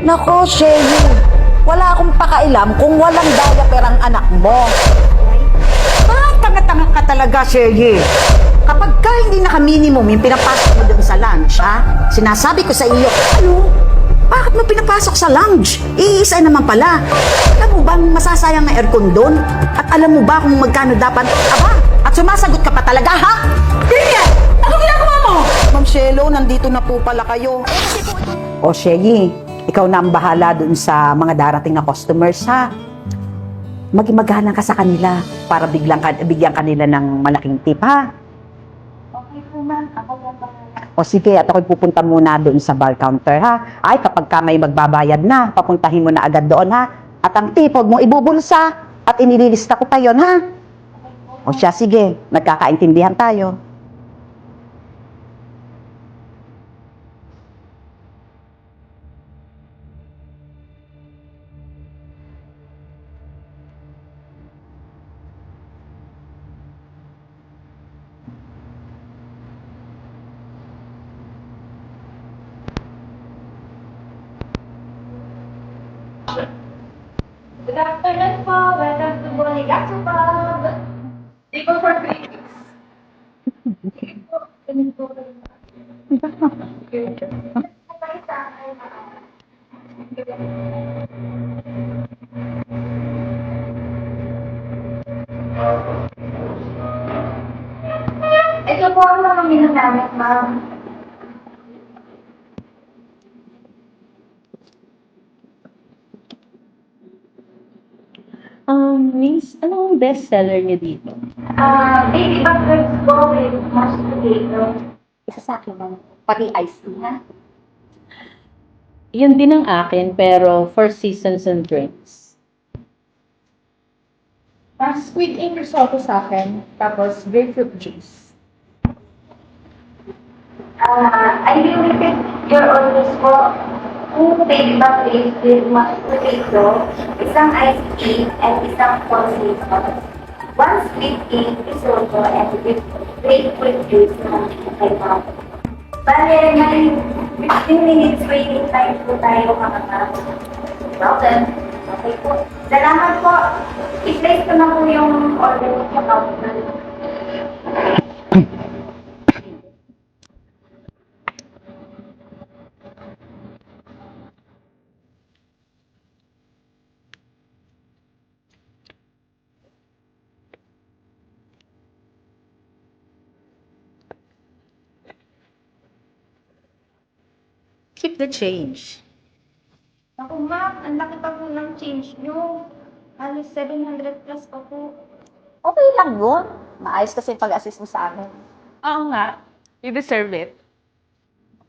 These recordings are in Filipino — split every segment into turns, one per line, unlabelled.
Nako, Shelly. Wala akong pakailam kung walang diaper ang anak mo. Ah, tanga-tanga ka talaga, Shelly. Kapag ka hindi naka-minimum yung pinapasok mo doon sa lunch, ha? Sinasabi ko sa iyo, ano? Bakit mo pinapasok sa lunch? Iisa naman pala. Alam mo bang masasayang ang aircon doon? At alam mo ba kung magkano dapat? Aba, at sumasagot ka pa talaga, ha? Ganyan! Ano ginagawa mo? Ma'am Shelo, nandito na po pala kayo. O, Shelly, ikaw na ang bahala dun sa mga darating na customers, ha? Magimagalang ka sa kanila para biglang bigyan kanila ng malaking tip, ha?
Okay po, ma'am. Ako lang ba?
O sige, at ako'y pupunta muna doon sa bar counter, ha? Ay, kapag ka may magbabayad na, papuntahin mo na agad doon, ha? At ang tip, huwag mo ibubulsa. At inililista ko pa yon ha? O siya, sige. Nagkakaintindihan tayo.
Po for free weeks. Ito po ang mga ma'am.
Um, Miss, anong best seller dito?
Ah, baby back ribs po with mashed potato.
Isa sa akin lang. Pati iced tea, ha?
Yun din ang akin, pero for seasons and drinks.
Ah, squid ink risotto sa akin, tapos grapefruit juice.
Ah, I will repeat your orders po. Two baby back ribs with mashed potato, isang iced tea, and isang coffee sauce. Sweet ink risotto and grapefruit juice na kay ma'am. Bale, may 15 minutes waiting time po tayo ma'am. Problem. Okay po. Salamat po. I-place ko na po yung order sa counter.
Keep the change.
Ako ma'am, ang laki pa po ng change nyo. Halos 700 plus pa po.
Okay lang yun. Maayos kasi yung pag-assist mo sa amin.
Oo nga. You deserve it.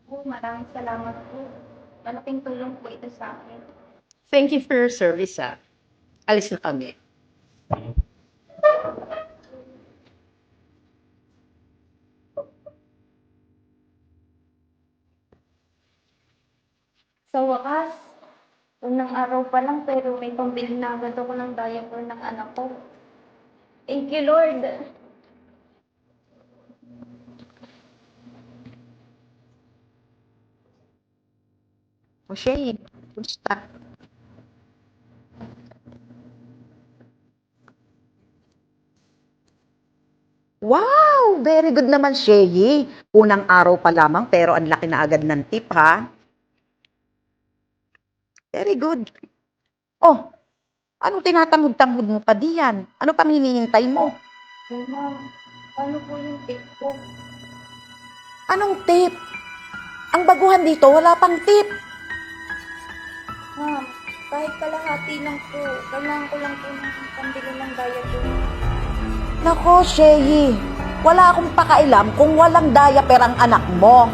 Po, maraming salamat po. Malaking tulong po ito sa akin.
Thank you for your service, ha? Alis na kami.
Sa wakas, unang araw pa lang pero may pambili na agad ako ng diaper ng anak ko. Thank you, Lord.
O Shay, kumusta? Wow! Very good naman, Shay. Unang araw pa lamang, pero ang laki na agad ng tip, ha? Very good. Oh, anong tinatangod-tangod mo pa diyan? Ano pang hinihintay mo?
Ma'am, paano po yung tip ko?
Anong tip? Ang baguhan dito, wala pang tip.
Ma'am, kahit kalahati lang po, kailangan ko lang po ng pambili ng diaper.
Nako, Shay. Wala akong pakailam kung walang diaper ang anak mo.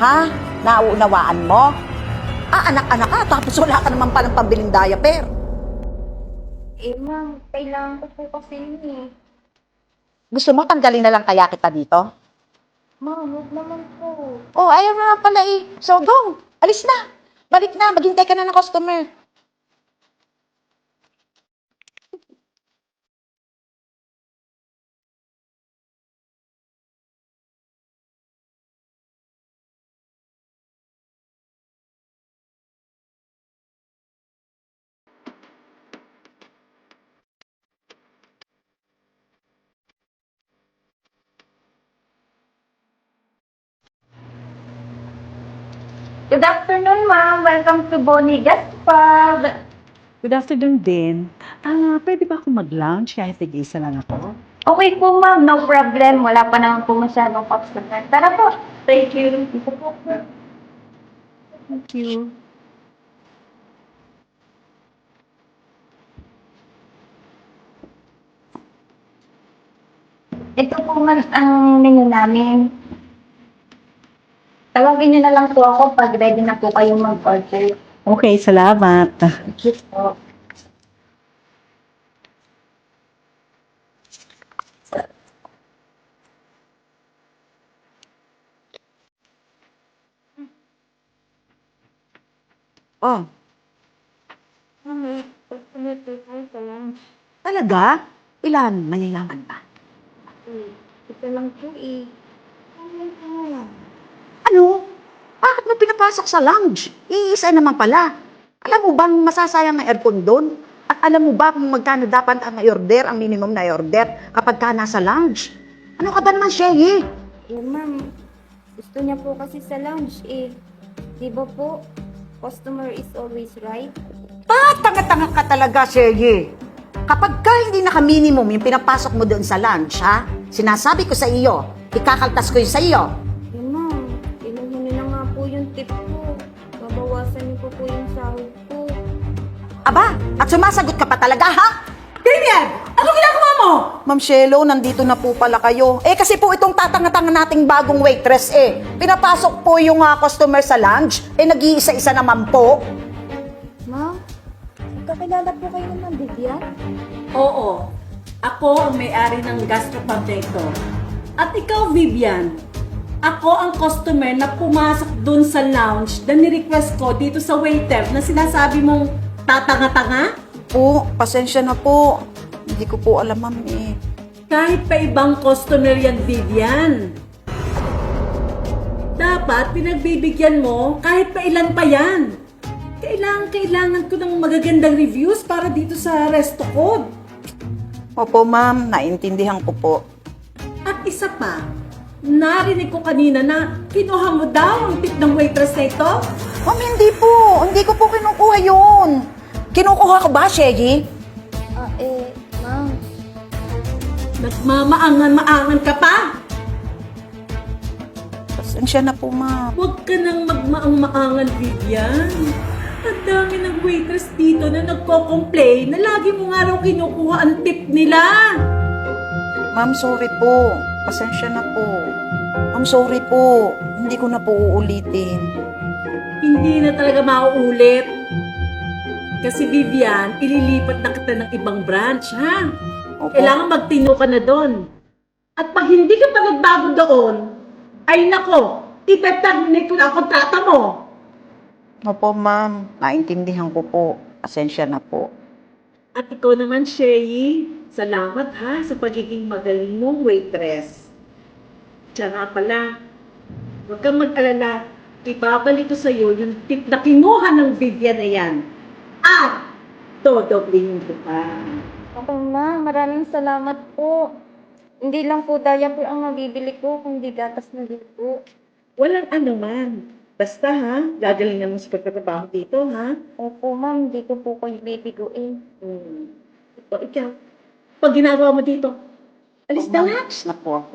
Ha? Nauunawaan mo? Ah, anak-anak ka, tapos wala ka naman palang pambiling diaper.
Eh, ma'am, kailangan ko po kasi yun eh.
Gusto mo tanggalin na lang kaya kita dito?
Ma'am, huwag naman po.
Oh, ayaw na pala eh. So, go. Alis na. Balik na. Maghintay ka na ng customer.
Good afternoon, ma'am. Welcome to Bonigas Pub.
Good afternoon din. Ah, pwede ba ako mag-lounge kahit tig-isa lang ako?
Okay po, ma'am. No problem. Wala pa naman po masyadong customer. Tara po. Thank you. Ito po.
Thank you.
Ito po, ma'am, ang menu namin. Tawagin niyo na lang po ako pag ready na po kayong mag-order.
Okay, salamat.
Thank you po.
Oh, talaga? Ilan? Mayayaman ba?
Ito lang po eh.
Ano? Bakit mo pinapasok sa lounge? Iisa naman pala. Alam mo bang masasayang ang aircon doon? At alam mo ba kung magkano dapat ang i-order, ang minimum na i-order kapag ka nasa lounge? Ano ka ba naman, Shelly?
Eh, ma'am. Gusto niya po kasi sa lounge eh. Di ba po? Customer is always right.
Ah, tanga-tanga ka talaga, Shelly. Kapag ka hindi naka-minimum yung pinapasok mo doon sa lunch, ha? Sinasabi ko sa iyo, ikakaltas ko yun sa iyo.
Tip ko. Babawasan niyo po po yung sahod ko.
Aba, at sumasagot ka pa talaga, ha? Damian! Ano ginagawa mo? Ma'am Shelo, nandito na po pala kayo. Eh, kasi po itong tatanga-tanga nating bagong waitress, eh. Pinapasok po yung ah, customer sa lunch, eh, nag-iisa-isa naman po.
Ma'am, magkakilala po kayo ng Vivian?
Oo. Ako ang may-ari ng Gastropabdector. At ikaw, Vivian, ako ang customer na pumasok dun sa lounge na ni-request ko dito sa waiter na sinasabi mong tatanga-tanga?
Po, pasensya na po. Hindi ko po alam, ma'am, eh.
Kahit pa ibang customer yan, Vivian. Dapat pinagbibigyan mo kahit pa ilan pa yan. Kailangan, kailangan ko ng magagandang reviews para dito sa resto ko.
Opo, ma'am, naintindihan ko po.
At isa pa, narinig ko kanina na kinuha mo daw ang tip ng waitress na ito.
Ma'am, hindi po. Hindi ko po kinukuha yun. Kinukuha ko ba, Shaggy?
Ah, eh, ma'am.
Nagmamaangan-maangan ka pa.
Pasensya na po, ma'am.
Huwag ka nang magmaang-maangan, Vivian. Ang dami ng waitress dito na nagko-complain na lagi mo nga raw kinukuha ang tip nila.
Ma'am, sorry po. Pasensya na po. Ma'am, sorry po. Hindi ko na po uulitin.
Hindi na talaga mauulit. Kasi Vivian, ililipat na kita ng ibang branch, ha?
Opo.
Kailangan magtino ka na doon. At pag hindi ka pa nagbago doon, ay nako, itatagnik ko na ang kontrata mo.
Opo, ma'am. Naintindihan ko po. Pasensya na po.
At ikaw naman, Sherry, salamat ha sa pagiging magaling mong waitress. Diyan nga pala, huwag kang mag-alala. Ibabalik ko sa'yo yung tip na kinuha ng Vivian na yan. At, dodoblihin ko pa.
Okay, ma'am. Maraming salamat po. Hindi lang po diaper ang nabibili ko, kundi gatas na din po.
Walang ano man. Basta ha, gagalingan mo sa pagtatrabaho dito ha.
Opo, ma'am. Hindi ko po kayo bibiguin.
Hmm. O ikaw, pag ginagawa mo dito, alis na nga.
Alis na po ako.